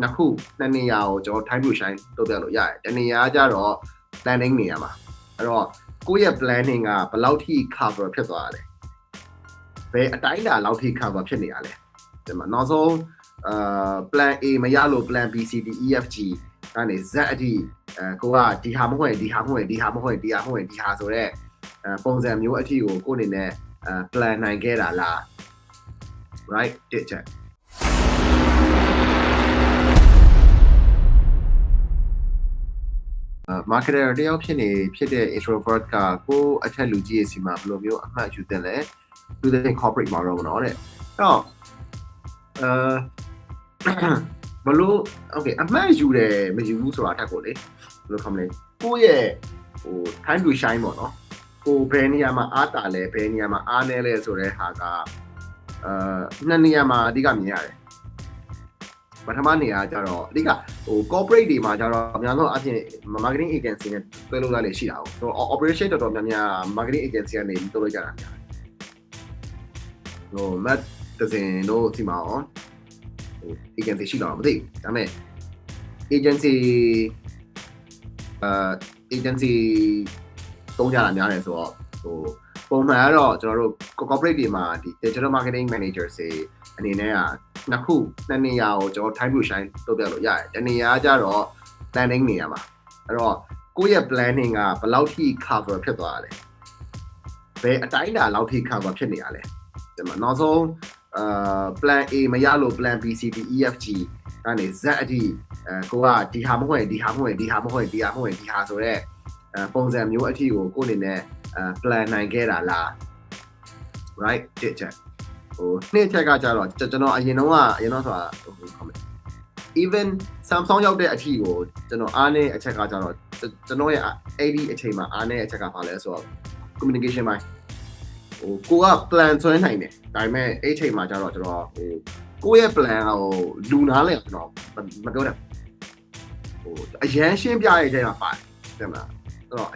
နှစ်ခုနှစ်နေရာကိုကျွန်တော် time to shine လုပ်ပြလို့ရတယ်တနေရာကကြတော့ planning နေရာမှာအဲ့တော့ကိုယ့်ရဲ့ planning ကဘယ်လောက်ထိ cover ဖြစ်သွားရလဲဘယ်အတိုင်းအတာလောက်ထိ cover ဖြစ်နေရလဲဒီမှာနောက်ဆုံးအာ plan A မရလို့ plan B C D E F G ကနေ Z အထိအဲကိုကဒီဟာမဟုတ်ရင်ဒီဟာမဟုတ်ရင်ဒီဟာမဟုတ်ရင်ဒီဟာမဟုတ်ရင်ဒီဟာဆိုတော့အဲပုံစံမျိုးအထိကိုကိုယ့်အနေနဲ့အဲ plan နိုင်ခဲ့တာလား right တစ်ချက် marketer တယောက်ဖြစ်နေဖြစ်တဲ့ introvert ကကိုယ့်အထက်လူကြီးရဲ့စီမှာဘယ်လိုမျိုးအမှတ်ယူတင်လဲသူတဲ့ corporate model မနော်တဲ့အဲ့တော့အာဘလို့ okay အမှတ်ယူတယ်မယူဘူးဆိုတာထက်ကိုလေဘယ်လိုခေါမလဲကိုယ့်ရဲ့ဟို time to shine ပေါ့နော်ကိုဘယ်နေရာမှာအားတာလဲဘယ်နေရာမှာအားနည်းလဲဆိုတဲ့ဟာကအာနှစ်နေရာမှာအဓိကမြင်ရတယ် ပထမနေရာကျတော့အဓိကဟို corporate တွေမှာကျတော့အများဆုံးအပြင် marketing agency နဲ့တွဲလို့ရလေရှိတာ哦ဆိုတော့ operation တော်တော်များများ marketing agency ကနေတွဲလို့ကြတာများဟို mat တစင်တို့ဒီမှာရောဟို agency ရှိတော့မသိဘူးဒါပေမဲ့ agency အာ agency တုံးကြတာများတယ်ဆိုတော့ဟိုပုံမှန်ကတော့ကျွန်တော်တို့ corporate တွေမှာဒီ digital marketing manager တွေအနေနဲ့က နှစ်ခုနှစ်နေရာကိုကျွန်တော် time to shine လုပ်ပြလို့ရတယ်။တနေရာကကြတော့ planning နေရာမှာအဲ့တော့ကိုယ့်ရဲ့ planning ကဘယ်လောက်ထိ cover ဖြစ်သွားရလဲ။ဘယ်အတိုင်းအတာလောက်ထိ cover ဖြစ်နေရလဲ။ဒီမှာနောက်ဆုံးအာ plan A မရလို့ plan B C D E F G ကနေ Z အထိအဲကိုကဒီဟာမဟုတ်ရင်ဒီဟာမဟုတ်ရင်ဒီဟာမဟုတ်ရင်ဒီဟာမဟုတ်ရင်ဒီဟာဆိုတော့အဲပုံစံမျိုးအထိကိုကိုယ့်အနေနဲ့အဲ plan နိုင်ခဲ့တာလား right တစ်ချက် ဟိုနှစ်ချက်ကကြတော့ကျွန်တော်အရင်တော့ကအရင်တော့ဆိုတာဟို comment even Samsung ရောက်တဲ့အထီကိုကျွန်တော်အားနေအချက်ကကြတော့ကျွန်တော်ရဲ့အဲ့ဒီအချိန်မှာအားနေအချက်ကဘာလဲဆိုတော့ communication ပိုင်းဟိုကိုက plan ဆွဲနိုင်တယ်ဒါပေမဲ့အဲ့ချိန်မှာကြတော့ကျွန်တော်ဟိုကိုယ့်ရဲ့ plan ဟိုလူနာလဲကျွန်တော်မပြောတယ်ဟိုအရန်ရှင်းပြရတဲ့အချိန်မှာပါတယ်တဲ့မလားအဲ့တော့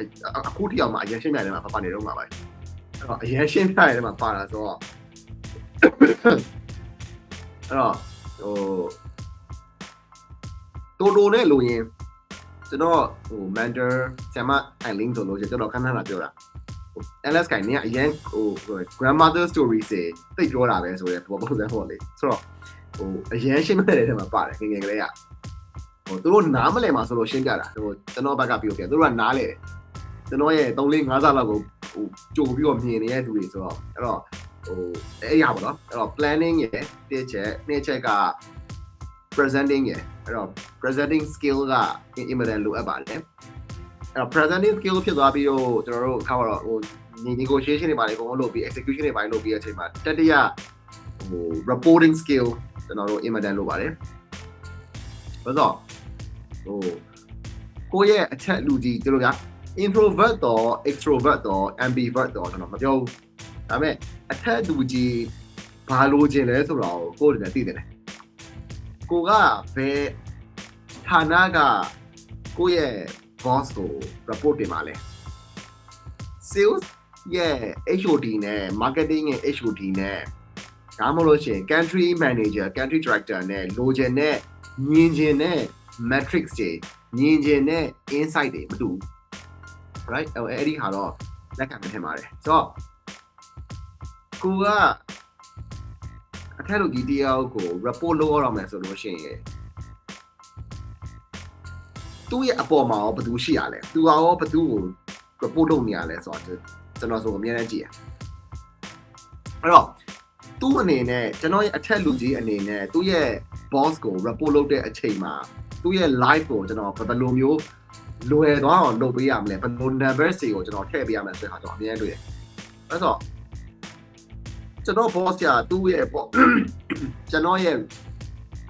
အခုတယောက်မှာအရန်ရှင်းပြရတဲ့မှာပါနေတော့မှာပါအဲ့တော့အရန်ရှင်းပြရတဲ့မှာပါလာဆိုတော့ အဲ့တော့ဟိုတိုတိုနဲ့လိုရင်ကျွန်တော်ဟို mentor ဆရာမ Eileen ဆိုလို့ကျွန်တော်ခဏခဏပြောတာဟို LS ကိုင်းနေအရင်ဟို grandmother story စေသိပြောတာပဲဆိုရဲပုံစံပေါ့လေဆိုတော့ဟိုအရင်ရှင်းမဲ့တဲ့ထဲမှာပါတယ်ငငယ်ကလေးကဟိုသူတို့နားမလဲမှာဆိုလို့ရှင်းပြတာဟိုကျွန်တော်ဘက်ကပြောပြသူတို့ကနားလဲတယ်ကျွန်တော်ရဲ့3 4 5ဆလောက်ကိုဟိုကြိုပြီးတော့မြင်နေတဲ့သူတွေဆိုတော့အဲ့တော့ ဟိုအဲ့ရပါတော့အဲ့တော့ planning ရဲ့တစ်ချက်နှစ်ချက်က presenting ရဲ့အဲ့တော့ presenting skill က important လိုအပ်ပါတယ်အဲ့တော့ presenting skill ဖြစ်သွားပြီးတော့ကျွန်တော်တို့ခါတော့ဟို negotiation တွေပါလေအကုန်လုံးလုပ်ပြီး execution တွေပါလုပ်ပြီးတဲ့အချိန်မှာတတိယဟို reporting skill ကျွန်တော်တို့ important လုပ်ပါတယ်ဘာလို့ဟိုကိုယ့်ရဲ့အချက်လူကြီးတို့က introvert တော့ extrovert တော့ ambivert တော့ကျွန်တော်မပြောဘူး ဒါပေမဲ့အထက်လူကြီးဘာလိုချင်လဲဆိုတော့ကိုယ့်အနေနဲ့သိတယ်ကိုကဘယ်ဌာနကကိုယ့်ရဲ့ boss ကို report တင်ပါလဲ sales ရဲ့ HOD နဲ့ marketing ရဲ့ HOD နဲ့ဒါမှမဟုတ်လို့ရှိရင် country manager country director နဲ့လိုချင်တဲ့မြင်ချင်တဲ့ metrics တွေမြင်ချင်တဲ့ insight တွေမတူဘူး right အဲ့ဒီဟာတော့လက်ခံမထင်ပါတယ်ဆိုတော့ ကိုကအထက်လူကြီးတယောက်ကို report လုပ်ရအောင်မယ်ဆိုလို့ရှိရင်သူ့ရဲ့အပေါ်မှာရောဘယ်သူရှိရလဲသူကရောဘယ်သူကို report လုပ်နေရလဲဆိုတော့ကျွန်တော်ဆိုအများနဲ့ကြည့်ရအဲ့တော့သူ့အနေနဲ့ကျွန်တော်ရဲ့အထက်လူကြီးအနေနဲ့သူ့ရဲ့ boss ကို report လုပ်တဲ့အချိန်မှာသူ့ရဲ့ live ကိုကျွန်တော်ဘယ်လိုမျိုးလွယ်သွားအောင်လုပ်ပေးရမလဲဘယ်လို number တွေကိုကျွန်တော်ထည့်ပေးရမလဲဆိုတဲ့ဟာကျွန်တော်အများကြီးတွေ့တယ်အဲ့တော့ ကျွန်တော် boss ကသူ့ရဲ့ပေါ့ကျွန်တော်ရဲ့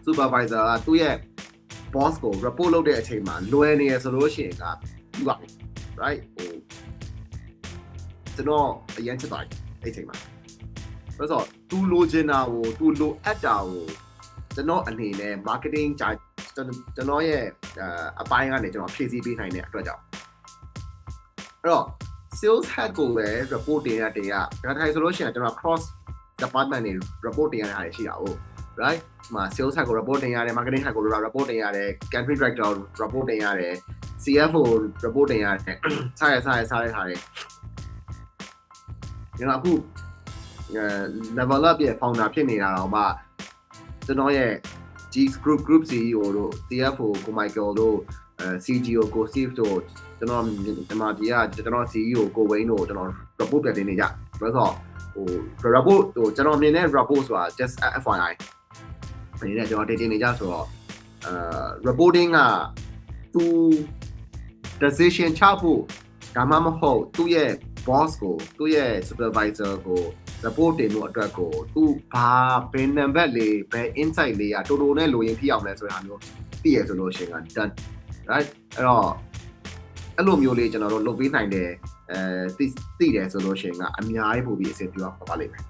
supervisor ကသူ့ရဲ့ boss ကို report လုပ်တဲ့အချိန်မှာလွယ်နေရဆိုလို့ရှိရင်ကပြီးပါ right ဟိုကျွန်တော်အရင်ချက်သွားအဲ့အချိန်မှာဆိုတော့သူလိုချင်တာကိုသူလိုအပ်တာကိုကျွန်တော်အနေနဲ့ marketing ဂျာကျွန်တော်ရဲ့အပိုင်းကနေကျွန်တော်ဖြည့်ဆည်းပေးနိုင်တဲ့အတွက်ကြောင့်အဲ့တော့ sales head ကိုပဲ report တင်ရတင်ရဒါထိုင်ဆိုလို့ရှိရင်ကျွန်တော် cross department တွေ report တင်ရတာရှိတာ哦 right ဒီမှာ sales hack ကို report တင်ရတယ် marketing hack ကို report တင်ရတယ် country director ကို report တင်ရတယ် CFO ကို report တင်ရတယ်စားရစားရစားရထားတယ်ကျွန်တော်အခုအဲ level up ရဲ့ founder ဖြစ်နေတာတော့မှကျွန်တော်ရဲ့ G group group CEO တို့ CFO ကို Michael တို့အဲ CGO ကို Steve တို့ကျွန်တော်ဒီမှာဒီကကျွန်တော် CEO ကိုဝင်းတို့ကျွန်တော် report ပြန်တင်နေကြဘာလို့ဆိုတော့ ဟို report ဟိုကျွန်တော်မြင်တဲ့ report ဆိုတာ just FYI အနေနဲ့ကျွန်တော်တင်တင်နေကြဆိုတော့အဲ reporting ကသူ decision ချဖို့ဒါမှမဟုတ်သူ့ရဲ့ boss ကိုသူ့ရဲ့ supervisor ကို report တင်ဖို့အတွက်ကိုသူဘာဘယ် number လေးဘယ် insight လေးကတိုတိုနဲ့လိုရင်းဖြစ်အောင်လဲဆိုတာမျိုးသိရဆိုလို့ရှိရင်က done right အဲ့တော့အဲ့လိုမျိုးလေးကျွန်တော်တို့လုပ်ပေးနိုင်တယ် အဲသိသိတယ်ဆိုလို့ရှိရင်ကအများကြီးပို့ပြီးအဆင်ပြေပါပါလိမ့်မယ်